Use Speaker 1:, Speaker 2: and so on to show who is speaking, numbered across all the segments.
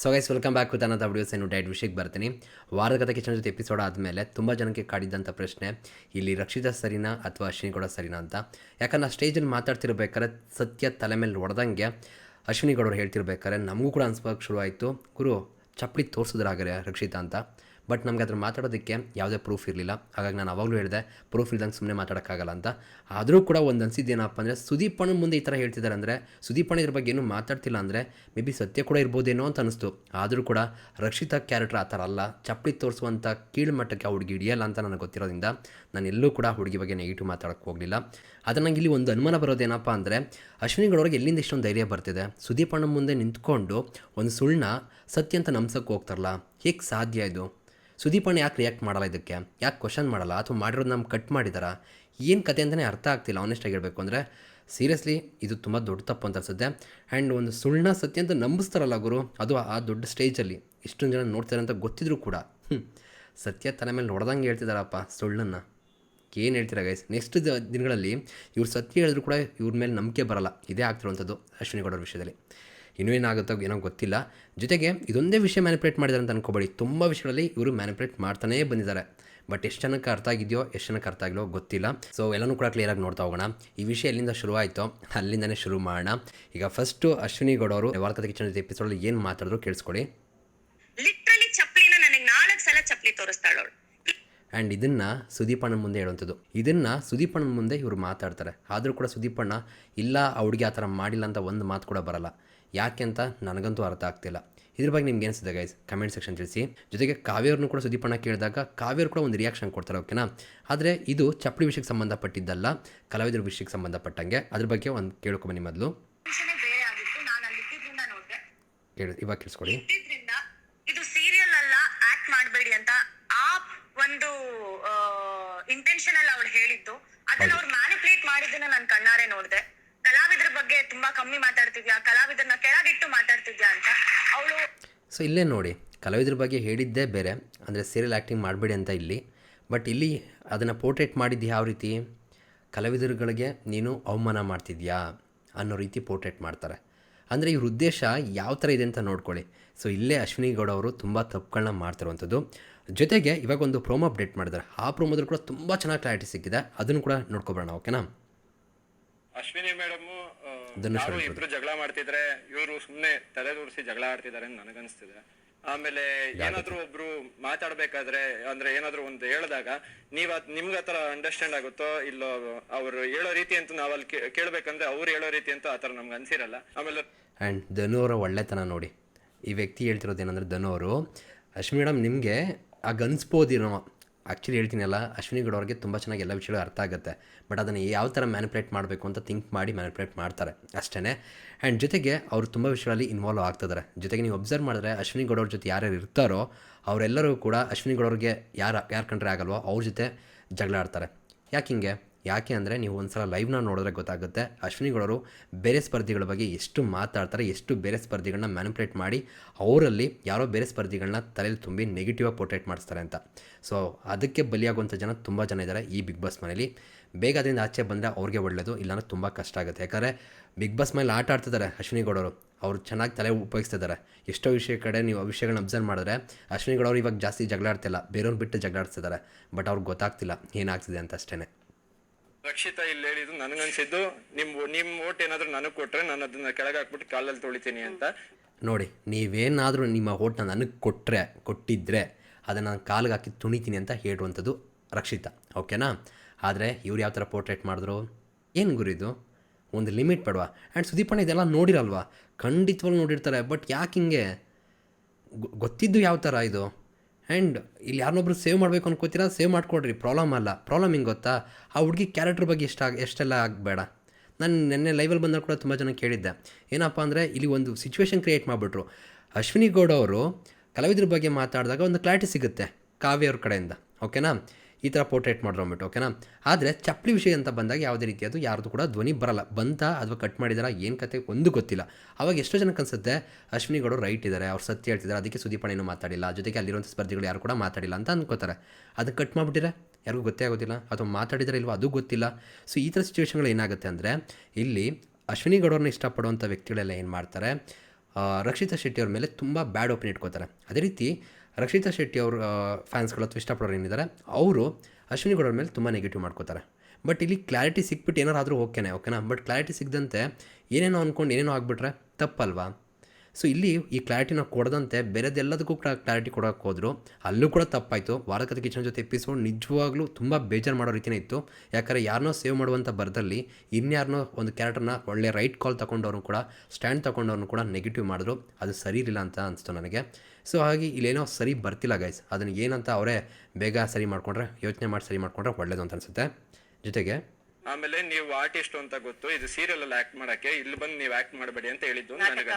Speaker 1: So guys welcome back with ಅನ್ನೋದು videos ಏನು diet ವಿಷಯಕ್ಕೆ ಬರ್ತೀನಿ. ವಾರದ ಕಥೆ ಕಿಚನ್ ಜೊತೆ ಎಪಿಸೋಡ್ ಆದಮೇಲೆ ತುಂಬ ಜನಕ್ಕೆ ಕಾಡಿದ್ದಂಥ ಪ್ರಶ್ನೆ, ಇಲ್ಲಿ ರಕ್ಷಿತಾ ಸರಿನಾ ಅಥವಾ ಅಶ್ವಿನಿ ಗೌಡ ಸರಿನಾ ಅಂತ? ಯಾಕಂದ್ರೆ ಆ ಸ್ಟೇಜಲ್ಲಿ ಮಾತಾಡ್ತಿರ್ಬೇಕಾದ್ರೆ ಸತ್ಯ ತಲೆ ಮೇಲೆ ಹೊಡೆದಂಗೆ ಅಶ್ವಿನಿ ಗೌಡರು ಹೇಳ್ತಿರ್ಬೇಕಾದ್ರೆ ನಮಗೂ ಕೂಡ ಅನ್ಸ್ಬೇಕು ಶುರು ಆಯಿತು. ಗುರು, ಚಪ್ಪಲಿ ತೋರಿಸಿದ್ರಾಗರೆ ರಕ್ಷಿತಾ ಅಂತ? ಬಟ್ ನಮಗೆ ಅದ್ರ ಮಾತಾಡೋದಕ್ಕೆ ಯಾವುದೇ ಪ್ರೂಫ್ ಇರಲಿಲ್ಲ. ಹಾಗಾಗಿ ನಾನು ಅವಾಗಲೂ ಹೇಳಿದೆ ಪ್ರೂಫ್ ಇಲ್ದಂಗೆ ಸುಮ್ಮನೆ ಮಾತಾಡೋಕ್ಕಾಗಲ್ಲ ಅಂತ. ಆದರೂ ಕೂಡ ಒಂದು ಅನ್ಸಿದ್ದು ಏನಪ್ಪ ಅಂದರೆ, ಸುದೀಪ್ ಅಣ್ಣನ ಮುಂದೆ ಈ ಥರ ಹೇಳ್ತಿದ್ದಾರೆ ಅಂದರೆ, ಸುದೀಪ್ ಅಣ್ಣ ಇದ್ರ ಬಗ್ಗೆ ಏನೂ ಮಾತಾಡ್ತಿಲ್ಲ ಅಂದರೆ ಮೇ ಬಿ ಸತ್ಯ ಕೂಡ ಇರ್ಬೋದೇನೋ ಅಂತ ಅನಿಸ್ತು. ಆದರೂ ಕೂಡ ರಕ್ಷಿತಾ ಕ್ಯಾರೆಕ್ಟರ್ ಆ ಥರ ಅಲ್ಲ ಚಪ್ಪಡಿ ತೋರಿಸುವಂಥ ಕೀಳು ಮಟ್ಟಕ್ಕೆ ಆ ಹುಡುಗಿ ಹಿಡಿಯಲ್ಲ ಅಂತ ನನಗೆ ಗೊತ್ತಿರೋದ್ರಿಂದ ನಾನು ಎಲ್ಲೂ ಕೂಡ ಹುಡುಗಿ ಬಗ್ಗೆ ನೆಗೆಟಿವ್ ಮಾತಾಡೋಕ್ಕೆ ಹೋಗಲಿಲ್ಲ. ಆದರೆ ನನಗೆ ಇಲ್ಲಿ ಒಂದು ಅನುಮಾನ ಬರೋದೇನಪ್ಪ ಅಂದರೆ ಅಶ್ವಿನಿಗಳವ್ರಿಗೆ ಎಲ್ಲಿಂದ ಇಷ್ಟೊಂದು ಧೈರ್ಯ ಬರ್ತಿದೆ? ಸುದೀಪ್ ಅಣ್ಣ ಮುಂದೆ ನಿಂತ್ಕೊಂಡು ಒಂದು ಸುಳ್ಳನ್ನ ಸತ್ಯ ಅಂತ ನಂಬ್ಸೋಕ್ಕೆ ಹೋಗ್ತಾರಲ್ಲ, ಹೇಗೆ ಸಾಧ್ಯ ಇದು? ಸುದೀಪ್ ಅಣ್ಣ ಯಾಕೆ ರಿಯಾಕ್ಟ್ ಮಾಡಲ್ಲ ಇದಕ್ಕೆ? ಯಾಕೆ ಕ್ವಶನ್ ಮಾಡಲ್ಲ? ಅಥವಾ ಮಾಡಿರೋದು ನಮ್ಮ ಕಟ್ ಮಾಡಿದಾರಾ? ಏನು ಕತೆ ಅಂತಲೇ ಅರ್ಥ ಆಗ್ತಿಲ್ಲ ಆನೆಸ್ಟಾಗಿ ಹೇಳಬೇಕು ಅಂದರೆ. ಸೀರಿಯಸ್ಲಿ ಇದು ತುಂಬ ದೊಡ್ಡ ತಪ್ಪು ಅಂತ ಅನ್ಸುತ್ತೆ. ಆ್ಯಂಡ್ ಒಂದು ಸುಳ್ಳನ್ನ ಸತ್ಯ ಅಂತ ನಂಬಿಸ್ತಾರಲ್ಲ ಗುರು, ಅದು ಆ ದೊಡ್ಡ ಸ್ಟೇಜಲ್ಲಿ ಇಷ್ಟೊಂದು ಜನ ನೋಡ್ತಾರೆ ಅಂತ ಗೊತ್ತಿದ್ರು ಕೂಡ. ಸತ್ಯ ತಲೆ ಮೇಲೆ ನೋಡ್ದಂಗೆ ಹೇಳ್ತಿದ್ದಾರಪ್ಪ ಸುಳ್ಳನ್ನು. ಏನು ಹೇಳ್ತೀರಾ ಗೈಸ್ ನೆಕ್ಸ್ಟ್ ದಿನಗಳಲ್ಲಿ ಇವ್ರು ಸತ್ಯ ಹೇಳಿದ್ರು ಕೂಡ ಇವ್ರ ಮೇಲೆ ನಂಬಿಕೆ ಬರಲ್ಲ. ಇದೇ ಆಗ್ತಿರುವಂಥದ್ದು ಅಶ್ವಿನಿ ಗೌಡರ ವಿಷಯದಲ್ಲಿ. ಇನ್ನೂ ಏನಾಗುತ್ತೋ ಏನೋ ಗೊತ್ತಿಲ್ಲ. ಜೊತೆಗೆ ಇದೊಂದೇ ವಿಷಯ ಮ್ಯಾನಿಪ್ಯುಲೇಟ್ ಮಾಡಿದ್ದಾರೆ ಅಂತ ಅನ್ಕೋಬೇಡಿ. ತುಂಬ ವಿಷಯಗಳಲ್ಲಿ ಇವರು ಮ್ಯಾನಿಪ್ಯುಲೇಟ್ ಮಾಡ್ತಾನೇ ಬಂದಿದ್ದಾರೆ. ಬಟ್ ಎಷ್ಟು ಜನಕ್ಕೆ ಅರ್ಥ ಆಗಿದೆಯೋ ಎಷ್ಟು ಜನಕ್ಕೆ ಅರ್ಥ ಆಗಿಲ್ಲೋ ಗೊತ್ತಿಲ್ಲ. ಸೊ ಎಲ್ಲನೂ ಕೂಡ ಕ್ಲಿಯರಾಗಿ ನೋಡ್ತಾ ಹೋಗೋಣ. ಈ ವಿಷಯ ಎಲ್ಲಿಂದ ಶುರು ಆಯಿತೋ ಅಲ್ಲಿಂದನೇ ಶುರು ಮಾಡೋಣ. ಈಗ ಫಸ್ಟು ಅಶ್ವಿನಿ ಗೌಡ ಅವರು ವಾರ್ತಾ ಕಿಚನ್ ಎಪಿಸೋಡ್ ಎಪಿಸೋಡಲ್ಲಿ ಏನು ಮಾತಾಡಿದ್ರು ಕೇಳಿಸ್ಕೊಳ್ಳಿ.
Speaker 2: ಲಿಟ್ರಲಿ ಚಪ್ಪಲಿನ ನನಗೆ ನಾಲ್ಕು ಸಲ ಚಪ್ಪಲಿ ತೋರಿಸ್ತಾಳವಳು
Speaker 1: ಆ್ಯಂಡ್ ಇದನ್ನು ಸುದೀಪಣ್ಣನ ಮುಂದೆ ಹೇಳುವಂಥದ್ದು. ಇದನ್ನು ಸುದೀಪಣ್ಣನ ಮುಂದೆ ಇವರು ಮಾತಾಡ್ತಾರೆ. ಆದರೂ ಕೂಡ ಸುದೀಪಣ್ಣ ಇಲ್ಲ ಆ ಹುಡುಗಿ ಆ ಥರ ಮಾಡಿಲ್ಲ ಅಂತ ಒಂದು ಮಾತು ಕೂಡ ಬರಲ್ಲ. ಯಾಕೆ ಅಂತ ನನಗಂತೂ ಅರ್ಥ ಆಗ್ತಿಲ್ಲ. ಇದ್ರ ಬಗ್ಗೆ ನಿಮ್ಗೆ ಅನಿಸಿದೆ ಗೈಸ್ ಕಮೆಂಟ್ ಸೆಕ್ಷನ್ ತಿಳಿಸಿ. ಜೊತೆಗೆ ಕಾವ್ಯವ್ರನ್ನೂ ಕೂಡ ಸುದೀಪಣ್ಣ ಕೇಳಿದಾಗ ಕಾವ್ಯರು ಕೂಡ ಒಂದು ರಿಯಾಕ್ಷನ್ ಕೊಡ್ತಾರೆ ಓಕೆನಾ ಆದರೆ ಇದು ಚಪ್ಪಡಿ ವಿಷಯಕ್ಕೆ ಸಂಬಂಧಪಟ್ಟಿದ್ದಲ್ಲ ಕಲಾವಿದರ ವಿಷಯಕ್ಕೆ ಸಂಬಂಧಪಟ್ಟಂಗೆ. ಅದ್ರ ಬಗ್ಗೆ ಒಂದು ಕೇಳ್ಕೊಂಬನ್ನಿ ಮೊದಲು. ಕೇಳಿ ಇವಾಗ ಕೇಳಿಸ್ಕೊಳ್ಳಿ
Speaker 2: ಇದು ಸೀರಿಯಲ್ ಅಲ್ಲ ಆಕ್ಟ್ ಮಾಡಬೇಡಿ ಅಂತ ಆ ಒಂದು ಇಂಟೆನ್ಷನ್ ಅಲ್ಲಿ ಅವಳು ಹೇಳಿದ್ದು. ಅದನ್ನ ಅವ್ರು ಮ್ಯಾನಿಪುಲೇಟ್ ಮಾಡಿದ್ದನ್ನ ನಾನು ಕಣ್ಣಾರೆ ನೋಡಿದೆ. ಬಗ್ಗೆ ತುಂಬಾ ಕಮ್ಮಿ ಮಾತಾಡ್ತಿದ್ಯಾ? ಕಲಾವಿದರನ್ನ ಕೆಳಗಿಟ್ಟು ಮಾತಾಡ್ತಿದ್ಯಾ ಅಂತ. ಅವಳು
Speaker 1: ಸೊ ಇಲ್ಲೇ ನೋಡಿ. ಕಲಾವಿದ್ರ ಬಗ್ಗೆ ಹೇಳಿದ್ದೇ ಬೇರೆ. ಅಂದರೆ ಸೀರಿಯಲ್ ಆ್ಯಕ್ಟಿಂಗ್ ಮಾಡಬೇಡಿ ಅಂತ ಇಲ್ಲಿ. ಬಟ್ ಇಲ್ಲಿ ಅದನ್ನು ಪೋರ್ಟ್ರೇಟ್ ಮಾಡಿದ್ದು ಯಾವ ರೀತಿ? ಕಲಾವಿದರುಗಳಿಗೆ ನೀನು ಅವಮಾನ ಮಾಡ್ತಿದ್ಯಾ ಅನ್ನೋ ರೀತಿ ಪೋರ್ಟ್ರೇಟ್ ಮಾಡ್ತಾರೆ. ಅಂದರೆ ಇವ್ರ ಉದ್ದೇಶ ಯಾವ ಥರ ಇದೆ ಅಂತ ನೋಡ್ಕೊಳ್ಳಿ. ಸೊ ಇಲ್ಲೇ ಅಶ್ವಿನಿ ಗೌಡ ಅವರು ತುಂಬ ತಪ್ಪುಗಳನ್ನ ಮಾಡ್ತಿರುವಂಥದ್ದು. ಜೊತೆಗೆ ಇವಾಗ ಒಂದು ಪ್ರೋಮೋ ಅಪ್ಡೇಟ್ ಮಾಡಿದ್ದಾರೆ. ಆ ಪ್ರೋಮೋದಲ್ಲಿ ಕೂಡ ತುಂಬ ಚೆನ್ನಾಗಿ ಕ್ಲಾರಿಟಿ ಸಿಕ್ಕಿದೆ. ಅದನ್ನು ಕೂಡ ನೋಡ್ಕೊಬರೋಣ ಓಕೆನಾ
Speaker 3: ಅಶ್ವಿನಿ ಮೇಡಮ್
Speaker 1: ಧನುಷ್.
Speaker 3: ಇಬ್ರು ಜಗಳ ಮಾಡ್ತಿದ್ರೆ ಇವರು ಸುಮ್ಮನೆ ತಲೆ ತೋರಿಸಿ ಜಗಳ ಆಡ್ತಿದ್ದಾರೆ ಅಂತ ನನಗನ್ಸ್ತಿದೆ. ಆಮೇಲೆ ಏನಾದ್ರೂ ಒಬ್ರು ಮಾತಾಡ್ಬೇಕಾದ್ರೆ ಅಂದ್ರೆ ಏನಾದ್ರೂ ಒಂದು ಹೇಳಿದಾಗ ನೀವ್ ನಿಮ್ಗೆ ಆತರ ಅಂಡರ್ಸ್ಟ್ಯಾಂಡ್ ಆಗುತ್ತೋ ಇಲ್ಲೋ ಅವ್ರು ಹೇಳೋ ರೀತಿ ಅಂತ ನಾವಲ್ಲಿ ಅಲ್ಲಿ ಕೇಳ್ಬೇಕಂದ್ರೆ ಅವ್ರು ಹೇಳೋ ರೀತಿ ಅಂತ ಆತರ ನಮ್ಗೆ ಅನ್ಸಿರಲ್ಲ. ಆಮೇಲೆ
Speaker 1: ಅಂಡ್ ಧನು ಅವರ ಒಳ್ಳೆತನ ನೋಡಿ. ಈ ವ್ಯಕ್ತಿ ಹೇಳ್ತಿರೋದು ಏನಂದ್ರೆ ಧನು ಅವರು ಅಶ್ಮಿ ಮೇಡಮ್ ನಿಮಗೆ ಆಗ ಅನ್ಸ್ಬೋದಿರೋ ಆ್ಯಕ್ಚುಲಿ ಹೇಳ್ತೀನಲ್ಲ, ಅಶ್ವಿನಿ ಗೌಡ ಅವ್ರಿಗೆ ತುಂಬ ಚೆನ್ನಾಗಿ ಎಲ್ಲ ವಿಷಯಗಳು ಅರ್ಥ ಆಗುತ್ತೆ. ಬಟ್ ಅದನ್ನು ಯಾವ ಥರ ಮ್ಯಾನಿಪುಲೇಟ್ ಮಾಡಬೇಕು ಅಂತ ಥಿಂಕ್ ಮಾಡಿ ಮ್ಯಾನಿಪುಲೇಟ್ ಮಾಡ್ತಾರೆ. ಅಷ್ಟೇ ಆ್ಯಂಡ್ ಜೊತೆಗೆ ಅವರು ತುಂಬ ವಿಷಯಗಳಲ್ಲಿ ಇನ್ವಾಲ್ವ್ ಆಗ್ತಿದ್ದಾರೆ ಜೊತೆಗೆ ನೀವು ಅಬ್ಸರ್ವ್ ಮಾಡಿದ್ರೆ ಅಶ್ವಿನಿ ಗೌಡ ಅವ್ರ ಜೊತೆ ಯಾರ್ಯಾರು ಇರ್ತಾರೋ, ಅವರೆಲ್ಲರೂ ಕೂಡ ಅಶ್ವಿನಿ ಗೌಡ ಅವ್ರಿಗೆ ಯಾರು ಯಾರು ಕಂಡ್ರೆ ಆಗಲ್ವೋ ಅವ್ರ ಜೊತೆ ಜಗಳ ಆಡ್ತಾರೆ. ಯಾಕೆ ಹಿಂಗೆ? ಯಾಕೆ ಅಂದರೆ ನೀವು ಒಂದು ಸಲ ಲೈವ್ನ ನೋಡಿದ್ರೆ ಗೊತ್ತಾಗುತ್ತೆ. ಅಶ್ವಿನಿಗಳವರು ಬೇರೆ ಸ್ಪರ್ಧಿಗಳ ಬಗ್ಗೆ ಎಷ್ಟು ಮಾತಾಡ್ತಾರೆ, ಎಷ್ಟು ಬೇರೆ ಸ್ಪರ್ಧಿಗಳನ್ನ ಮ್ಯಾನಿಪುಲೇಟ್ ಮಾಡಿ ಅವರಲ್ಲಿ ಯಾರೋ ಬೇರೆ ಸ್ಪರ್ಧಿಗಳನ್ನ ತಲೆಯಲ್ಲಿ ತುಂಬಿ ನೆಗೆಟಿವ್ ಆಗಿ ಪೋರ್ಟ್ರೇಟ್ ಮಾಡಿಸ್ತಾರೆ ಅಂತ. ಸೊ ಅದಕ್ಕೆ ಬಲಿಯಾಗುವಂಥ ಜನ ತುಂಬ ಜನ ಇದ್ದಾರೆ ಈ ಬಿಗ್ ಬಾಸ್ ಮನೇಲಿ. ಬೇಗ ಅದರಿಂದ ಆಚೆ ಬಂದರೆ ಅವ್ರಿಗೆ ಒಳ್ಳೆಯದು ಇಲ್ಲಾಂದ್ರೆ ತುಂಬ ಕಷ್ಟ ಆಗುತ್ತೆ. ಯಾಕಂದರೆ ಬಿಗ್ ಬಾಸ್ ಮೇಲೆ ಆಟ ಆಡ್ತಿದ್ದಾರೆ ಅಶ್ವಿನಿ ಅವರು ಚೆನ್ನಾಗಿ ತಲೆ ಉಪಯೋಗಿಸ್ತಿದ್ದಾರೆ ಎಷ್ಟೋ ವಿಷಯ ಕಡೆ ನೀವು ವಿಷಯಗಳನ್ನ ಅಬ್ಸರ್ವ್ ಮಾಡಿದ್ರೆ ಅಶ್ವಿನಿ ಗೌಡರು ಇವಾಗ ಜಾಸ್ತಿ ಜಗಳ ಆಡ್ತಿಲ್ಲ. ಬೇರೆಯವ್ರು ಬಿಟ್ಟು ಜಗಳ ಆಡ್ತಿದ್ದಾರೆ. ಬಟ್ ಅವ್ರಿಗೆ ಗೊತ್ತಾಗ್ತಿಲ್ಲ ಏನಾಗ್ತಿದೆ ಅಂತ ಅಷ್ಟೇ
Speaker 3: ರಕ್ಷಿತಾ ಇಲ್ಲಿ ಹೇಳಿದ್ರು ನನಗನ್ಸಿದ್ದು, ನಿಮ್ ನಿಮ್ ಓಟ್ ಏನಾದ್ರೂ ನನಗ್ ಕೊಟ್ರೆ ನಾನು ಅದನ್ನ ಕೆಳಗೆ ಹಾಕ್ಬಿಟ್ಟು ಕಾಲಲ್ಲಿ ತೊಳಿತೀನಿ ಅಂತ.
Speaker 1: ನೋಡಿ, ನೀವೇನಾದರೂ ನಿಮ್ಮ ಓಟ್ನ ನನಗೆ ಕೊಟ್ಟರೆ ಕೊಟ್ಟಿದ್ದರೆ ಅದನ್ನು ನಾನು ಕಾಲಿಗೆ ಹಾಕಿ ತುಣಿತೀನಿ ಅಂತ ಹೇಳುವಂಥದ್ದು ರಕ್ಷಿತಾ, ಓಕೆನಾ? ಆದರೆ ಇವ್ರು ಯಾವ ಥರ ಪೋರ್ಟ್ರೇಟ್ ಮಾಡಿದ್ರು? ಏನು ಗುರಿದು ಒಂದು ಲಿಮಿಟ್ ಪಡುವ ಆ್ಯಂಡ್ ಸುದೀಪಣ್ಣ ಇದೆಲ್ಲ ನೋಡಿರಲ್ವಾ? ಖಂಡಿತವಾಗ್ಲೂ ನೋಡಿರ್ತಾರೆ ಬಟ್ ಯಾಕೆ ಹಿಂಗೆ? ಗೊತ್ತಿದ್ದು ಯಾವ ಥರ ಇದು? ಆ್ಯಂಡ್ ಇಲ್ಲಿ ಯಾರನ್ನೊಬ್ರು ಸೇವ್ ಮಾಡಬೇಕು ಅನ್ಕೋತೀರಾ ಸೇವ್ ಮಾಡ್ಕೊಡ್ರಿ. ಪ್ರಾಬ್ಲಮ್ ಅಲ್ಲ. ಪ್ರಾಬ್ಲಮ್ ಹಿಂಗೆ ಗೊತ್ತಾ? ಆ ಹುಡುಗಿ ಕ್ಯಾರೆಕ್ಟ್ರ್ ಬಗ್ಗೆ ಎಷ್ಟು ಆಗ, ಎಷ್ಟೆಲ್ಲ ಆಗಬೇಡ. ನಾನು ನಿನ್ನೆ ಲೈವಲ್ಲಿ ಬಂದಾಗ ಕೂಡ ತುಂಬ ಜನ ಕೇಳಿದ್ದೆ. ಏನಪ್ಪ ಅಂದರೆ ಇಲ್ಲಿ ಒಂದು ಸಿಚುವೇಶನ್ ಕ್ರಿಯೇಟ್ ಮಾಡಿಬಿಟ್ರು. ಅಶ್ವಿನಿ ಗೌಡ ಅವರು ಕಲಾವಿದ್ರ ಬಗ್ಗೆ ಮಾತಾಡಿದಾಗ ಒಂದು ಕ್ಲಾರಿಟಿ ಸಿಗುತ್ತೆ ಕಾವ್ಯ ಅವ್ರ ಕಡೆಯಿಂದ. ಓಕೆನಾ ಈ ಥರ ಪೋರ್ಟ್ರೇಟ್ ಮಾಡ್ರು ಅಂದ್ಬಿಟ್ಟು, ಓಕೆನಾ? ಆದರೆ ಚಪ್ಪಲಿ ವಿಷಯ ಅಂತ ಬಂದಾಗ ಯಾವುದೇ ರೀತಿಯದು ಯಾರ್ದು ಕೂಡ ಧ್ವನಿ ಬರಲ್ಲ. ಬಂತ ಅಥವಾ ಕಟ್ ಮಾಡಿದಾರ, ಏನು ಕತೆ ಒಂದು ಗೊತ್ತಿಲ್ಲ. ಅವಾಗ ಎಷ್ಟೋ ಜನಕ್ಕೆ ಅನ್ಸುತ್ತೆ, ಅಶ್ವಿನಿ ಗೌಡರು ರೈಟ್ ಇದ್ದಾರೆ ಅವ್ರು ಸತ್ಯ ಹೇಳ್ತಿದ್ದಾರೆ ಅದಕ್ಕೆ ಸುದೀಪಣೆಯನ್ನು ಮಾತಾಡಿಲ್ಲ, ಜೊತೆಗೆ ಅಲ್ಲಿರುವಂಥ ಸ್ಪರ್ಧಿಗಳು ಯಾರು ಕೂಡ ಮಾತಾಡಿಲ್ಲ ಅಂತ ಅನ್ಕೋತಾರೆ. ಅದಕ್ಕೆ ಕಟ್ ಮಾಡಿಬಿಟ್ಟಿರೆ ಯಾರಿಗೂ ಗೊತ್ತೇ ಆಗೋದಿಲ್ಲ, ಅಥವಾ ಮಾತಾಡಿದರೆ ಇಲ್ವೋ, ಅದು ಗೊತ್ತಿಲ್ಲ. ಸೊ ಈ ಥರ ಸಿಚುವೇಷನ್ಗಳು ಏನಾಗುತ್ತೆ ಅಂದರೆ, ಇಲ್ಲಿ ಅಶ್ವಿನಿ ಗೌಡರನ್ನ ಇಷ್ಟಪಡುವಂಥ ವ್ಯಕ್ತಿಗಳೆಲ್ಲ ಏನು ಮಾಡ್ತಾರೆ ರಕ್ಷಿತಾ ಶೆಟ್ಟಿಯವ್ರ ಮೇಲೆ ತುಂಬ ಬ್ಯಾಡ್ ಒಪಿನಿಯನ್ ಇಟ್ಕೋತಾರೆ. ಅದೇ ರೀತಿ ರಕ್ಷಿತಾ ಶೆಟ್ಟಿ ಅವ್ರ ಫ್ಯಾನ್ಸ್ಗಳು ಅಥವಾ ಇಷ್ಟಪಡೋರು ಏನಿದ್ದಾರೆ, ಅವರು ಅಶ್ವಿನಿ ಗೌಡರ ಮೇಲೆ ತುಂಬ ನೆಗೆಟಿವ್ ಮಾಡ್ಕೋತಾರೆ. ಬಟ್ ಇಲ್ಲಿ ಕ್ಲಾರಿಟಿ ಸಿಕ್ಬಿಟ್ಟು ಏನಾರಾದರೂ ಓಕೆನೇ ಓಕೆನಾ ಬಟ್ ಕ್ಲಾರಿಟಿ ಸಿಗದಂತೆ ಏನೇನೋ ಅಂದ್ಕೊಂಡು ಏನೇನೋ ಆಗಿಬಿಟ್ರೆ ತಪ್ಪಲ್ವಾ? ಸೊ ಇಲ್ಲಿ ಈ ಕ್ಲಾರಿಟಿನ ಕೊಡದಂತೆ ಬೇರೆದೆಲ್ಲದಕ್ಕೂ ಕೂಡ ಕ್ಲಾರಿಟಿ ಕೊಡೋಕೆ ಹೋದರು. ಅಲ್ಲೂ ಕೂಡ ತಪ್ಪಾಯಿತು. ವಾರಕತೆ ಕಿಚನ್ ಜೊತೆ ಎಪಿಸೋಡ್ ನಿಜವಾಗ್ಲೂ ತುಂಬ ಬೇಜಾರು ಮಾಡೋ ರೀತಿಯೇ ಇತ್ತು. ಯಾಕಂದರೆ ಯಾರನ್ನೋ ಸೇವ್ ಮಾಡುವಂಥ ಬರದಲ್ಲಿ ಇನ್ಯಾರನ್ನೋ ಒಂದು ಕ್ಯಾರೆಕ್ಟರ್ನ ಒಳ್ಳೆ ರೈಟ್ ಕಾಲ್ ತೊಗೊಂಡವ್ರು ಕೂಡ ಸ್ಟ್ಯಾಂಡ್ ತಗೊಂಡವ್ರು ಕೂಡ ನೆಗೆಟಿವ್ ಮಾಡಿದ್ರು. ಅದು ಸರಿ ಇರಲಿಲ್ಲ ಅಂತ ಅನಿಸ್ತು ನನಗೆ. ಸೊ ಹಾಗೆ ಇಲ್ಲೇನೋ ಸರಿ ಬರ್ತಿಲ್ಲ ಗೈಸ್ ಅದನ್ನು ಏನಂತ ಅವರೇ ಬೇಗ ಸರಿ ಮಾಡಿಕೊಂಡ್ರೆ ಯೋಚನೆ ಮಾಡಿ ಸರಿ ಮಾಡಿಕೊಂಡ್ರೆ ಒಳ್ಳೇದು ಅಂತ ಅನಿಸುತ್ತೆ. ಜೊತೆಗೆ
Speaker 3: ಆಮೇಲೆ ನೀವು ಆರ್ಟಿಸ್ಟ್ ಅಂತ ಗೊತ್ತು. ಇದು ಸೀರಿಯಲ್ ಅಲ್ಲಿ ಆಕ್ಟ್ ಮಾಡಕ್ಕೆ. ಇಲ್ಲಿ ಬಂದು ನೀವು ಆಕ್ಟ್ ಮಾಡಬೇಡಿ ಅಂತ ಹೇಳಿದ್ದು ನನಗೆ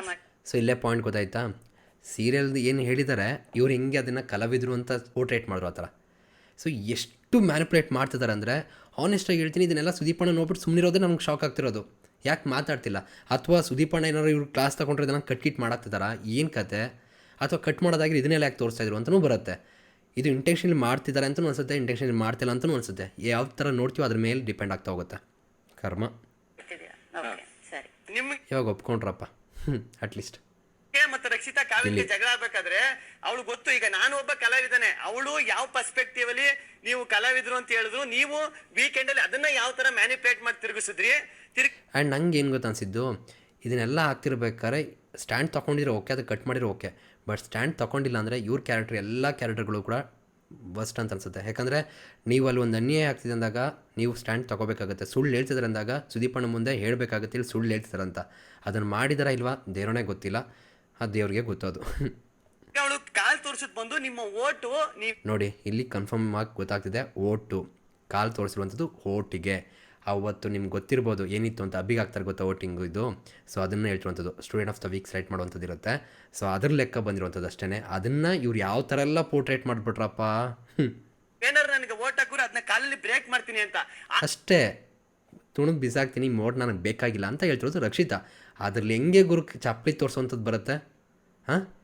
Speaker 1: ಸೊ ಇಲ್ಲೇ ಪಾಯಿಂಟ್ ಗೊತ್ತಾಯ್ತಾ? ಸೀರಿಯಲ್ದು ಏನು ಹೇಳಿದ್ದಾರೆ ಇವ್ರು ಹೆಂಗೆ ಅದನ್ನು ಕಲಾವಿದರು ಅಂತ ಪೋರ್ಟ್ರೇಟ್ ಮಾಡಿದ್ರು ಆ ಥರ. ಸೊ ಎಷ್ಟು ಮ್ಯಾನಿಪುಲೇಟ್ ಮಾಡ್ತಿದ್ದಾರೆ ಅಂದರೆ ಆನೆಸ್ಟಾಗಿ ಹೇಳ್ತೀನಿ ಇದನ್ನೆಲ್ಲ ಸುದೀಪಣ್ಣ ನೋಡ್ಬಿಟ್ಟು ಸುಮ್ಮನಿರೋದೇ ನಮ್ಗೆ ಶಾಕ್ ಆಗ್ತಿರೋದು. ಯಾಕೆ ಮಾತಾಡ್ತಿಲ್ಲ? ಅಥವಾ ಸುದೀಪಣ್ಣ ಏನಾದ್ರು ಇವ್ರು ಕ್ಲಾಸ್ ತೊಗೊಂಡ್ರೆ ಇದನ್ನು ಕಟ್ ಕಿಟ್ ಮಾಡಾಕ್ತಿದ್ದಾರಾ ಏನು ಕತೆ? ಅಥವಾ ಕಟ್ ಮಾಡೋದಾಗಿ ಇದನ್ನೆಲ್ಲ ಯಾಕೆ ತೋರಿಸ್ತಾ ಇದ್ರು ಅಂತಲೂ ಬರುತ್ತೆ. ಇದು ಇಂಟೆನ್ಷನ್ ಮಾಡ್ತಿದ್ದಾರೆ ಅಂತಲೂ ಅನಿಸುತ್ತೆ ಇಂಟೆನ್ಷನ್ ಮಾಡ್ತಿಲ್ಲ ಅಂತಲೂ ಅನಿಸುತ್ತೆ. ಯಾವ ಥರ ನೋಡ್ತೀವೋ ಅದ್ರ ಮೇಲೆ ಡಿಪೆಂಡ್ ಆಗ್ತಾ ಹೋಗುತ್ತೆ. ಕರ್ಮ.
Speaker 2: ಯಾವಾಗ ಸರಿ.
Speaker 4: ನಿಮ್ಗೆ
Speaker 1: ಇವಾಗ ಒಪ್ಕೊಂಡ್ರಪ್ಪ. ಅಟ್ಲೀಸ್ಟ್
Speaker 4: ಮತ್ತೆ ರಕ್ಷಿತಾ ಕಾವ್ಯಕ್ಕೆ ಜಗಳ ಆಗ್ಬೇಕಾದ್ರೆ ಅವಳು ಗೊತ್ತು ಈಗ ನಾನು ಒಬ್ಬ ಕಲಾವಿದನೇ ಅವಳು ಯಾವ ಪರ್ಸ್ಪೆಕ್ಟಿವ್ ಅಲ್ಲಿ ನೀವು ಕಲಾವಿದ್ರು ಅಂತ ಹೇಳಿದ್ರು ನೀವು ವೀಕೆಂಡ್ ಅಲ್ಲಿ ಅದನ್ನ ಯಾವ ತರ ಮ್ಯಾನಿಪುಲೇಟ್ ಮಾಡಿ ತಿರುಗಿಸಿದ್ರಿ? ತಿರ್ಗಿ
Speaker 1: ಆ್ಯಂಡ್ ನಂಗೆ ಏನು ಗೊತ್ತ ಅನ್ಸಿದ್ದು ಇದನ್ನೆಲ್ಲ ಆಗ್ತಿರ್ಬೇಕಾದ್ರೆ ಸ್ಟ್ಯಾಂಡ್ ತೊಗೊಂಡಿರೋ ಓಕೆ ಅದು ಕಟ್ ಮಾಡಿರೋ ಓಕೆ ಬಟ್ ಸ್ಟ್ಯಾಂಡ್ ತೊಗೊಂಡಿಲ್ಲ ಅಂದರೆ ಇವ್ರ ಕ್ಯಾರೆಕ್ಟರ್ ಎಲ್ಲ ಕ್ಯಾರೆಕ್ಟರ್ಗಳು ಕೂಡ ವರ್ಸ್ಟ್ ಅಂತ ಅನ್ಸುತ್ತೆ. ಯಾಕಂದರೆ ನೀವು ಅಲ್ಲಿ ಒಂದು ಅನ್ಯಾಯ ಆಗ್ತಿದೆ ಅಂದಾಗ ನೀವು ಸ್ಟ್ಯಾಂಡ್ ತೊಗೋಬೇಕಾಗುತ್ತೆ. ಸುಳ್ಳು ಹೇಳ್ತಿದ್ದಾರೆ ಅಂದಾಗ ಸುದೀಪಣ್ಣ ಮುಂದೆ ಹೇಳಬೇಕಾಗುತ್ತೆ ಇಲ್ಲಿ ಸುಳ್ಳು ಹೇಳ್ತಿದ್ದಾರೆ ಅಂತ. ಅದನ್ನು ಮಾಡಿದಾರ ಇಲ್ವಾ? ದೇವ್ರನೇ ಗೊತ್ತಿಲ್ಲ. ಅದು ದೇವ್ರಿಗೆ ಗೊತ್ತೋದು.
Speaker 4: ಅವಳು ಕಾಲ್ ತೋರಿಸಿದ್ ಬಂದು ನಿಮ್ಮ ಓಟು
Speaker 1: ನೋಡಿ ಇಲ್ಲಿ ಕನ್ಫರ್ಮ್ ಆಗಿ ಗೊತ್ತಾಗ್ತಿದೆ ಓಟು. ಕಾಲು ತೋರಿಸಿರುವಂಥದ್ದು ಓಟಿಗೆ. ಅವತ್ತು ನಿಮ್ಗೆ ಗೊತ್ತಿರ್ಬೋದು ಏನಿತ್ತು ಅಂತ ಅಬ್ಬಿಗೆ ಆಗ್ತಾರೆ ಗೊತ್ತಾ ಓಟಿಂಗು ಇದು. ಸೊ ಅದನ್ನು ಹೇಳ್ತಿರುವಂಥದ್ದು. Student of the week select ಮಾಡುವಂಥದ್ದು ಇರುತ್ತೆ. ಸೊ ಅದ್ರ ಲೆಕ್ಕ ಬಂದಿರುವಂಥದ್ದು ಅಷ್ಟೇ ಅದನ್ನು ಇವ್ರು ಯಾವ ಥರ ಎಲ್ಲ ಪೋರ್ಟ್ರೇಟ್ ಮಾಡಿಬಿಟ್ರಪ್ಪ?
Speaker 4: ನನಗೆ ಓಟ್ ಹಾಕುರು ಅದನ್ನ ಕಾಲಲ್ಲಿ ಬ್ರೇಕ್ ಮಾಡ್ತೀನಿ ಅಂತ.
Speaker 1: ಅಷ್ಟೇ. ತುಣುಕ್ ಬಿಸಾಕ್ತೀನಿ ಮೋಟ್ ನನಗೆ ಬೇಕಾಗಿಲ್ಲ ಅಂತ ಹೇಳ್ತಿರೋದು ರಕ್ಷಿತಾ. ಅದ್ರಲ್ಲಿ ಹೆಂಗೆ ಗುರು ಚಪ್ಪಲಿ ತೋರಿಸುವಂಥದ್ದು ಬರುತ್ತೆ? ಹಾಂ?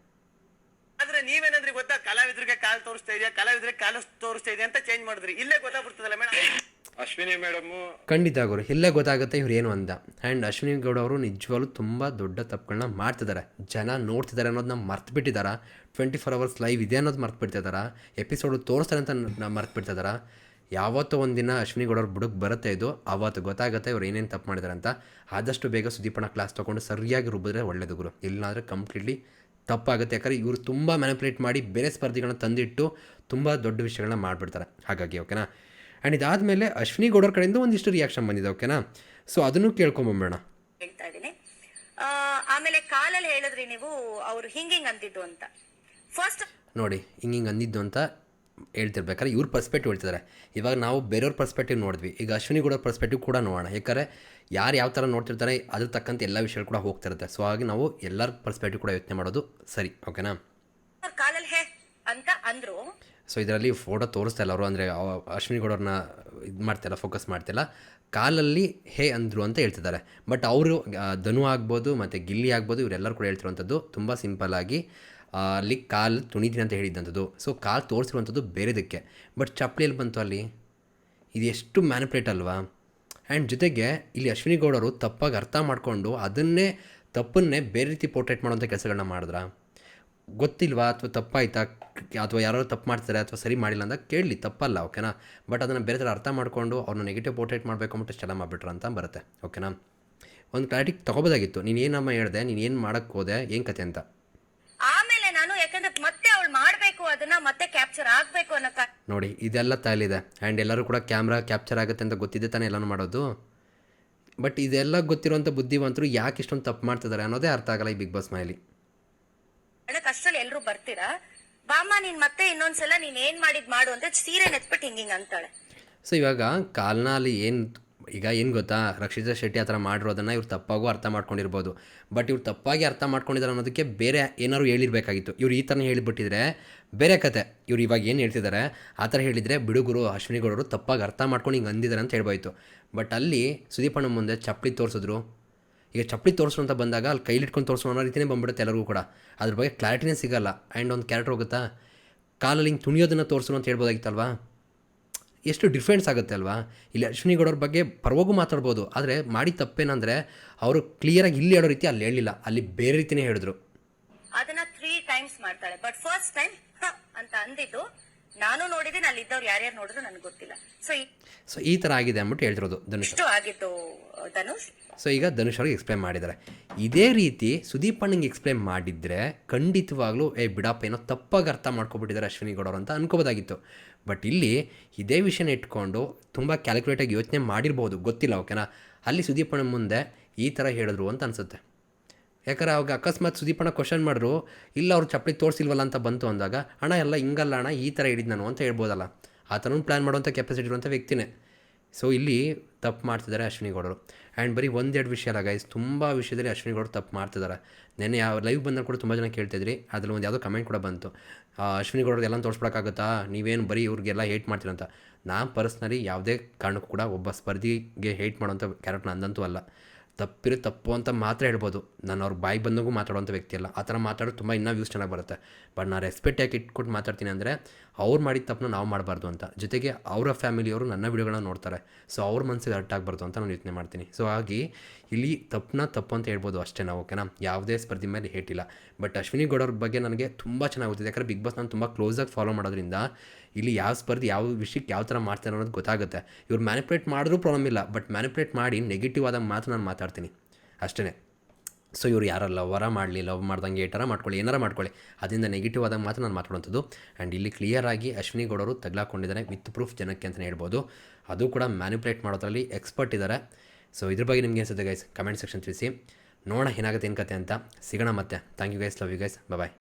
Speaker 4: ಆದ್ರೆ ನೀವೇನಂದ್ರೆ ಗೊತ್ತಾ? ಕಲಾವಿದ್ರಿಗೆ ಕಾಲ್ ತೋರಿಸ್ತಾ ಇದೆಯಾ? ಕಲಾವಿದ್ರಿಗೆ ಕಾಲು ತೋರಿಸ್ತಾ ಇದೆಯಾ ಅಂತ ಚೇಂಜ್ ಮಾಡಿದ್ರಿ. ಇಲ್ಲೇ ಗೊತ್ತಾಗ್ಬಿಡ್ತದಲ್ಲ ಮೇಡಮ್?
Speaker 3: ಅಶ್ವಿನಿ ಮೇಡಮ್.
Speaker 1: ಖಂಡಿತ ಗುರು ಇಲ್ಲೇ ಗೊತ್ತಾಗುತ್ತೆ, ಇವ್ರು ಏನು ಅಂತ ಆ್ಯಂಡ್ ಅಶ್ವಿನಿ ಗೌಡ ಅವರು ನಿಜವಾಗ್ಲೂ ತುಂಬ ದೊಡ್ಡ ತಪ್ಪುಗಳನ್ನ ಮಾಡ್ತಿದ್ದಾರೆ. ಜನ ನೋಡ್ತಿದ್ದಾರೆ ಅನ್ನೋದನ್ನ ಮರ್ತು ಬಿಟ್ಟಿದ್ದಾರೆ ಟ್ವೆಂಟಿ ಫೋರ್ ಅವರ್ಸ್ ಲೈವ್ ಇದೆ ಅನ್ನೋದು ಮರ್ತು ಎಪಿಸೋಡ್ ಎಪಿಸೋಡು ತೋರಿಸ್ತಾರೆ ಅಂತ ನಾವು ಮರ್ತು ಬಿಡ್ತಿದ್ದಾರಾ ಯಾವತ್ತೋ ಒಂದಿನ ಅಶ್ವಿನಿ ಗೌಡ ಅವ್ರ ಬುಡಕ್ಕೆ ಬರುತ್ತೆ ಇದು. ಆವತ್ತು ಗೊತ್ತಾಗುತ್ತೆ ಇವ್ರು ಏನೇನು ತಪ್ಪು ಮಾಡಿದ್ದಾರೆ ಅಂತ. ಆದಷ್ಟು ಬೇಗ ಸುದೀಪಣ್ಣ ಕ್ಲಾಸ್ ತೊಗೊಂಡು ಸರಿಯಾಗಿ ರುಬ್ಬಿದ್ರೆ ಒಳ್ಳೇದು ಗುರು. ಇಲ್ಲಾಂದರೆ ಕಂಪ್ಲೀಟ್ಲಿ ತಪ್ಪಾಗುತ್ತೆ. ಯಾಕಂದರೆ ಇವರು ತುಂಬ ಮ್ಯಾನಿಪುಲೇಟ್ ಮಾಡಿ ಬೇರೆ ಸ್ಪರ್ಧಿಗಳನ್ನ ತಂದಿಟ್ಟು ತುಂಬ ದೊಡ್ಡ ವಿಷಯಗಳನ್ನ ಮಾಡಿಬಿಡ್ತಾರೆ. ಹಾಗಾಗಿ ಓಕೆನಾ ಆ್ಯಂಡ್ ಇದಾದಮೇಲೆ ಅಶ್ವಿನಿ ಗೌಡರ ಕಡೆಯಿಂದ ಒಂದಿಷ್ಟು ರಿಯಾಕ್ಷನ್ ಬಂದಿದೆ ಓಕೆನಾ ಸೊ ಅದನ್ನು ಕೇಳ್ಕೊಂಬಂಬೇಡ
Speaker 2: ಹೇಳ್ತಾ ಇದ್ದೀನಿ. ಆಮೇಲೆ ಕಾಲಲ್ಲಿ ಹೇಳಿದ್ರಿ ನೀವು ಅವರು ಹಿಂಗಿಂಗ್ ಅಂತಿದ್ದು ಅಂತ. ಫಸ್ಟ್
Speaker 1: ನೋಡಿ ಹಿಂಗೆ ಹಿಂಗೆ ಅಂದಿದ್ದು ಅಂತ ಹೇಳ್ತಿರ್ಬೇಕಾದ್ರೆ ಇವ್ರ ಪರ್ಸ್ಪೆಕ್ಟಿವ್ ಹೇಳ್ತಿದ್ದಾರೆ ಇವಾಗ ನಾವು ಬೇರೆಯವ್ರ ಪರ್ಸ್ಪೆಕ್ಟಿವ್ ನೋಡಿದ್ವಿ. ಈಗ ಅಶ್ವಿನಿ ಗೌಡರ ಪರ್ಸ್ಪೆಕ್ಟಿವ್ ಕೂಡ ನೋಡೋಣ. ಯಾಕಂದರೆ ಯಾರು ಯಾವ ಥರ ನೋಡ್ತಿರ್ತಾರೆ ಅದ್ರ ತಕ್ಕಂತೆ ಎಲ್ಲ ವಿಷಯಗಳು ಕೂಡ ಹೋಗ್ತಿರುತ್ತೆ. ಸೊ ಹಾಗೆ ನಾವು ಎಲ್ಲರ ಪರ್ಸ್ಪೆಕ್ಟಿವ್ ಕೂಡ ಯೋಚನೆ ಮಾಡೋದು ಸರಿ ಓಕೆನಾ
Speaker 2: ಕಾಲಲ್ಲಿ ಹೇ ಅಂತ ಅಂದ್ರು.
Speaker 1: ಸೊ ಇದರಲ್ಲಿ ಫೋಟೋ ತೋರಿಸ್ತಾ ಇಲ್ಲ ಅವರು, ಅಂದರೆ ಅಶ್ವಿನಿ ಗೌಡವ್ರನ್ನ ಇದು ಮಾಡ್ತಿಲ್ಲ ಫೋಕಸ್ ಮಾಡ್ತಿಲ್ಲ ಕಾಲಲ್ಲಿ ಹೇ ಅಂದರು ಅಂತ ಹೇಳ್ತಿದ್ದಾರೆ. ಬಟ್ ಅವರು ಧನು ಆಗ್ಬೋದು, ಮತ್ತು ಗಿಲ್ಲಿ ಆಗ್ಬೋದು, ಇವರೆಲ್ಲರೂ ಕೂಡ ಹೇಳ್ತಿರುವಂಥದ್ದು ತುಂಬ ಸಿಂಪಲ್ಲಾಗಿ ಅಲ್ಲಿ ಕಾಲು ತುಣಿದಿನ ಅಂತ ಹೇಳಿದ್ದಂಥದ್ದು. So call ತೋರಿಸಿರುವಂಥದ್ದು ಬೇರೆದಕ್ಕೆ. ಬಟ್ ಚಪ್ಪಲಿಯಲ್ಲಿ ಬಂತು ಅಲ್ಲಿ? ಇದು ಎಷ್ಟು ಮ್ಯಾನಿಪುಲೇಟ್ ಅಲ್ವಾ? ಆ್ಯಂಡ್ ಜೊತೆಗೆ ಇಲ್ಲಿ ಅಶ್ವಿನಿ ಗೌಡರು ತಪ್ಪಾಗಿ ಅರ್ಥ ಮಾಡಿಕೊಂಡು ಅದನ್ನೇ, ತಪ್ಪನ್ನೇ ಬೇರೆ ರೀತಿ ಪೋರ್ಟ್ರೇಟ್ ಮಾಡುವಂಥ ಕೆಲಸಗಳನ್ನ ಮಾಡಿದ್ರಾ? ಗೊತ್ತಿಲ್ವಾ ಅಥವಾ ತಪ್ಪಾಯ್ತಾ ಅಥವಾ ಯಾರೋ ತಪ್ಪು ಮಾಡ್ತಾರೆ ಅಥವಾ ಸರಿ ಮಾಡಿಲ್ಲ ಅಂತ ಕೇಳಲಿ ತಪ್ಪಲ್ಲ ಓಕೆನಾ? ಬಟ್ ಅದನ್ನು ಬೇರೆ ಥರ ಅರ್ಥ ಮಾಡಿಕೊಂಡು ಅವ್ರನ್ನ ನೆಗೆಟಿವ್ ಪೋರ್ಟ್ರೇಟ್ ಮಾಡಬೇಕು ಅಂಬಿಟ್ಟು ಚಲ ಮಾಡಿಬಿಟ್ರ ಅಂತ ಬರುತ್ತೆ ಓಕೆನಾ? ಒಂದು ಕ್ಲಾರಿಟಿ ತಗೋಬೋದಾಗಿತ್ತು. ನೀನು ಏನಮ್ಮ ಹೇಳಿದೆ ನೀನು ಏನು ಮಾಡೋಕ್ಕೆ ಹೋದೆ ಏನು ಕತೆ ಅಂತ?
Speaker 2: ಆಮೇಲೆ ನಾನು ಯಾಕಂದ್ರೆ ಮತ್ತೆ ಅವಳು ಮಾಡಬೇಕು ಅದನ್ನ ಮತ್ತೆ ಕ್ಯಾಪ್ಚರ್ ಆಗಬೇಕು ಅನ್ನೋ ಕಾ-
Speaker 1: ನೋಡಿ ಇದೆಲ್ಲ ತಲೆಯಿದೆ ಆ್ಯಂಡ್ ಎಲ್ಲರೂ ಕೂಡ ಕ್ಯಾಮ್ರಾ ಕ್ಯಾಪ್ಚರ್ ಆಗುತ್ತೆ ಅಂತ ಗೊತ್ತಿದೆ ತಾನೇ ಎಲ್ಲನೂ ಮಾಡೋದು. ಬಟ್ ಇದೆಲ್ಲ ಗೊತ್ತಿರುವಂಥ ಬುದ್ಧಿವಂತರು ಯಾಕೆ ಇಷ್ಟೊಂದು ತಪ್ಪು ಮಾಡ್ತಿದ್ದಾರೆ ಅನ್ನೋದೇ ಅರ್ಥ ಆಗಲ್ಲ ಈ ಬಿಗ್ ಬಾಸ್ ಮನೇಲಿ
Speaker 2: ಅಷ್ಟ್ರಲ್ಲಿ ಎಲ್ರು ಬರ್ತೀರಾ? ಬಾಮ್ಮ, ನೀನ್ ಮತ್ತೆ ಇನ್ನೊಂದ್ಸಲ ನೀನ್ ಏನ್ ಮಾಡಿದ್ ಮಾಡು ಅಂತ ಸೀರೆ ನೆತ್ಬಿಟ್ಟು ಹಿಂಗಿಂಗ್ ಅಂತಾಳೆ.
Speaker 1: ಸೊ ಇವಾಗ ಕಾಲ್ನ ಅಲ್ಲಿ ಏನು, ಈಗ ಏನು ಗೊತ್ತಾ? ರಕ್ಷಿತಾ ಶೆಟ್ಟಿ ಆ ಥರ ಮಾಡಿರೋದನ್ನು ಇವ್ರು ತಪ್ಪಾಗೂ ಅರ್ಥ ಮಾಡ್ಕೊಂಡಿರ್ಬೋದು. ಬಟ್ ಇವ್ರು ತಪ್ಪಾಗಿ ಅರ್ಥ ಮಾಡ್ಕೊಂಡಿದ್ದಾರೆ ಅನ್ನೋದಕ್ಕೆ ಬೇರೆ ಏನಾದ್ರು ಹೇಳಿರ್ಬೇಕಾಗಿತ್ತು. ಇವ್ರು ಈ ಥರ ಹೇಳಿಬಿಟ್ಟಿದ್ರೆ ಬೇರೆ ಕತೆ. ಇವ್ರು ಇವಾಗ ಏನು ಹೇಳ್ತಿದ್ದಾರೆ ಆ ಥರ ಹೇಳಿದರೆ ಬಿಡುಗುರು ಅಶ್ವಿನಿ ಗೌಡರು ತಪ್ಪಾಗಿ ಅರ್ಥ ಮಾಡ್ಕೊಂಡು ಹಿಂಗೆ ಅಂದಿದ್ದಾರೆ ಅಂತ ಹೇಳ್ಬೋಯ್ತು. ಬಟ್ ಅಲ್ಲಿ ಸುದೀಪಣ್ಣ ಮುಂದೆ ಚಪ್ಪಲಿ ತೋರಿಸಿದ್ರು. ಈಗ ಚಪ್ಪಲಿ ತೋರಿಸು ಅಂತ ಬಂದಾಗ ಅಲ್ಲಿ ಕೈಲಿಟ್ಕೊಂಡು ತೋರಿಸೋ ಅನ್ನೋ ರೀತಿಯೇ ಬಂದ್ಬಿಡುತ್ತೆ ಎಲ್ಲರಿಗೂ ಕೂಡ. ಅದ್ರ ಬಗ್ಗೆ ಕ್ಲಾರಿಟಿನೇ ಸಿಗಲ್ಲ. ಆ್ಯಂಡ್ ಒಂದು ಕ್ಯಾರೆಕ್ಟರ್ ಹೋಗುತ್ತಾ? ಕಾಲಲ್ಲಿ ಹಿಂಗೆ ತುಣಿಯೋದನ್ನು ತೋರಿಸು ಅಂತ ಹೇಳ್ಬೋದಾಗಿತ್ತಲ್ವಾ? ಎಷ್ಟು ಡಿಫ್ರೆನ್ಸ್ ಆಗುತ್ತೆ ಅಲ್ವಾ? ಇಲ್ಲಿ ಅಶ್ವಿನಿ ಗೌಡವ್ರ ಬಗ್ಗೆ ಪರವಾಗೂ ಮಾತಾಡ್ಬೋದು. ಆದರೆ ಮಾಡಿ ತಪ್ಪೇನಂದರೆ ಅವರು ಕ್ಲಿಯರಾಗಿ ಇಲ್ಲಿ ಹೇಳೋ ರೀತಿ ಅಲ್ಲಿ ಹೇಳಿಲ್ಲ. ಅಲ್ಲಿ ಬೇರೆ ರೀತಿನೇ ಹೇಳಿದ್ರು.
Speaker 2: ಅದನ್ನ ತ್ರೀ ಟೈಮ್ಸ್ ಮಾಡ್ತಾಳೆ. ಬಟ್ ಫಸ್ಟ್ ಟೈಮ್ ಅಂತ ಅಂದಿದ್ದು. ನಾನು ನೋಡಿದ್ದೀನಿ ಅಲ್ಲಿ ಇದ್ದವ್ರು ಯಾರ್ಯಾರು ನೋಡಿದ್ರು ನನಗೆ ಗೊತ್ತಿಲ್ಲ. ಸೊ
Speaker 1: ಸೊ ಈ ಥರ ಆಗಿದೆ ಅಂದ್ಬಿಟ್ಟು ಹೇಳ್ತಿರೋದು ಧನುಷ್.
Speaker 2: ಇಷ್ಟು ಆಗಿದ್ದು ಧನುಷ್.
Speaker 1: ಸೊ ಈಗ ಧನುಷ್ ಅವ್ರಿಗೆ ಎಕ್ಸ್ಪ್ಲೈನ್ ಮಾಡಿದ್ದಾರೆ. ಇದೇ ರೀತಿ ಸುದೀಪ್ ಅಣ್ಣಂಗೆ ಎಕ್ಸ್ಪ್ಲೈನ್ ಮಾಡಿದರೆ ಖಂಡಿತವಾಗ್ಲೂ ಏ ಬಿಡಪ್ಪ ಏನೋ ತಪ್ಪಾಗಿ ಅರ್ಥ ಮಾಡ್ಕೊಬಿಟ್ಟಿದ್ದಾರೆ ಅಶ್ವಿನಿ ಗೌಡರು ಅಂತ ಅನ್ಕೋಬೋದಾಗಿತ್ತು. ಬಟ್ ಇಲ್ಲಿ ಇದೇ ವಿಷಯನ ಇಟ್ಕೊಂಡು ತುಂಬ ಕ್ಯಾಲ್ಕುಲೇಟಾಗಿ ಯೋಚನೆ ಮಾಡಿರ್ಬೋದು. ಗೊತ್ತಿಲ್ಲ ಓಕೆನಾ ಅಲ್ಲಿ ಸುದೀಪ್ ಅಣ್ಣ ಮುಂದೆ ಈ ಥರ ಹೇಳಿದ್ರು ಅಂತ ಅನಿಸುತ್ತೆ. ಯಾಕಂದ್ರೆ ಅವಾಗ ಅಕಸ್ಮಾತ್ ಸುದೀಪಣ್ಣ ಕ್ವಶನ್ ಮಾಡಿದ್ರು, ಇಲ್ಲ, ಅವ್ರು ಚಪ್ಪಲಿ ತೋರಿಸಿಲ್ವಲ್ಲ ಅಂತ ಬಂತು ಅಂದಾಗ, ಅಣ್ಣ, ಎಲ್ಲ ಹಿಂಗಲ್ಲ ಅಣ್ಣ, ಈ ಥರ ಹಿಡಿದು ನಾನು ಅಂತ ಹೇಳ್ಬೋದಲ್ಲ. ಆ ಥರನೂ ಪ್ಲ್ಯಾನ್ ಮಾಡುವಂಥ ಕೆಪಾಸಿಟಿ ಇರುವಂಥ ವ್ಯಕ್ತಿನೇ. ಸೊ ಇಲ್ಲಿ ತಪ್ಪು ಮಾಡ್ತಿದ್ದಾರೆ ಅಶ್ವಿನಿ ಗೌಡರು. ಆ್ಯಂಡ್ ಬರೀ ಒಂದೆರಡು ವಿಷಯ ಅಲ್ಲ ಗೈಸ್ ತುಂಬ ವಿಷಯದಲ್ಲಿ ಅಶ್ವಿನಿ ಗೌಡರು ತಪ್ಪು ಮಾಡ್ತಿದ್ದಾರೆ. ನೆನ್ನೆ ಯಾವ ಲೈವ್ ಬಂದಾಗ ಕೂಡ ತುಂಬ ಜನ ಕೇಳ್ತಿದ್ರಿ, ಅದ್ರಲ್ಲಿ ಒಂದು ಯಾವುದೋ ಕಮೆಂಟ್ ಕೂಡ ಬಂತು. ಅಶ್ವಿನಿ ಎಲ್ಲ ತೋರಿಸ್ಬಿಡೋಕ್ಕಾಗುತ್ತಾ? ನೀವೇನು ಬರೀ ಇವ್ರಿಗೆಲ್ಲ ಹೇಟ್ ಮಾಡ್ತೀರಂತ ನಾನು ಪರ್ಸ್ನಲಿ ಯಾವುದೇ ಕಾರಣಕ್ಕೂ ಕೂಡ ಒಬ್ಬ ಸ್ಪರ್ಧಿಗೆ ಹೇಟ್ ಮಾಡೋಂಥ ಕ್ಯಾರೆಕ್ಟರ್ ನಂದಂತೂ ಅಲ್ಲ. ತಪ್ಪಿರೋ ತಪ್ಪು ಅಂತ ಮಾತ್ರ ಹೇಳ್ಬೋದು. ನಾನು ಅವ್ರ ಬಾಯಿ ಬಂದಾಗೂ ಮಾತಾಡುವಂಥ ವ್ಯಕ್ತಿ ಅಲ್ಲ ಆ ಥರ ಮಾತಾಡೋದು ತುಂಬ ಇನ್ನೂ ವ್ಯೂಸ್ ಚೆನ್ನಾಗಿ ಬರುತ್ತೆ. ಬಟ್ ನಾನು ರೆಸ್ಪೆಕ್ಟ್ ಯಾಕೆ ಇಟ್ಕೊಟ್ಟು ಮಾತಾಡ್ತೀನಿ ಅಂದರೆ, ಅವ್ರು ಮಾಡಿದ ತಪ್ಪನ್ನ ನಾವು ಮಾಡಬಾರ್ದು ಅಂತ. ಜೊತೆಗೆ ಅವರ ಫ್ಯಾಮಿಲಿಯವರು ನನ್ನ ವಿಡಿಯೋಗಳನ್ನ ನೋಡ್ತಾರೆ. ಸೊ ಅವ್ರ ಮನಸ್ಸಿಗೆ ಅರ್ಟ್ ಆಗಬಾರ್ದು ಅಂತ ನಾನು ಯೋಚನೆ ಮಾಡ್ತೀನಿ. ಸೊ ಹಾಗೆ ಇಲ್ಲಿ ತಪ್ಪನ್ನ ತಪ್ಪು ಅಂತ ಹೇಳ್ಬೋದು ಅಷ್ಟೇ ನಾವು, ಓಕೆನಾ? ಯಾವುದೇ ಸ್ಪರ್ಧೆ ಮೇಲೆ ಹೇಟಿಲ್ಲ ಬಟ್ ಅಶ್ವಿನಿ ಗೌಡವ್ರ ಬಗ್ಗೆ ನನಗೆ ತುಂಬ ಚೆನ್ನಾಗಿ ಗೊತ್ತಿದೆ. ಯಾಕಂದರೆ ಬಿಗ್ ಬಾಸ್ ನಾನು ತುಂಬ ಕ್ಲೋಸಾಗಿ ಫಾಲೋ ಮಾಡೋದ್ರಿಂದ ಇಲ್ಲಿ ಯಾವ ಸ್ಪರ್ಧೆ, ಯಾವ ವಿಷಯಕ್ಕೆ ಯಾವ ಥರ ಮಾಡ್ತಾರೆ ಅನ್ನೋದು ಗೊತ್ತಾಗುತ್ತೆ. ಇವ್ರು ಮ್ಯಾನಿಪ್ಯುಲೇಟ್ ಮಾಡಿದ್ರೂ ಪ್ರಾಬ್ಲಮ್ ಇಲ್ಲ ಬಟ್ ಮ್ಯಾನಿಪ್ಯುಲೇಟ್ ಮಾಡಿ ನೆಗೆಟಿವ್ ಆದಾಗ ಮಾತ್ರ ನಾನು ಮಾತಾಡ್ತೀನಿ. ಅಷ್ಟೇ ಸೊ ಇವ್ರು ಯಾರಲ್ಲ ವರ ಮಾಡಲಿ ಲವ್ ಮಾಡ್ದಂಗೆ ಈ ಥರ ಮಾಡ್ಕೊಳ್ಳಿ, ಏನಾರ ಮಾಡ್ಕೊಳ್ಳಿ. ಅದರಿಂದ ನೆಗೆಟಿವ್ ಆದಾಗ ಮಾತ್ರ ನಾನು ಮಾತಾಡುವಂಥದ್ದು ಆ್ಯಂಡ್ ಇಲ್ಲಿ ಕ್ಲಿಯರ್ ಆಗಿ ಅಶ್ವಿನಿ ಗೌಡರು ತಗ್ಲಾಕೊಂಡಿದ್ದಾರೆ ವಿತ್ ಪ್ರೂಫ್ ಜನಕ್ಕೆ ಅಂತಲೇ ಹೇಳ್ಬೋದು. ಅದು ಕೂಡ ಮ್ಯಾನಿಪ್ಯುಲೇಟ್ ಮಾಡೋದ್ರಲ್ಲಿ ಎಕ್ಸ್ಪರ್ಟ್ ಇದ್ದಾರೆ ಸೊ ಇದ್ರ ಬಗ್ಗೆ ನಿಮಗೆ ಅನಿಸುತ್ತೆ ಗೈಸ್ ಕಮೆಂಟ್ ಸೆಕ್ಷನ್ ತಿಳಿಸಿ. ನೋಡೋಣ ಏನಾಗುತ್ತೆ, ಏನು ಕತೆ ಅಂತ. ಸಿಗೋಣ ಮತ್ತೆ. Thank you guys love you guys bye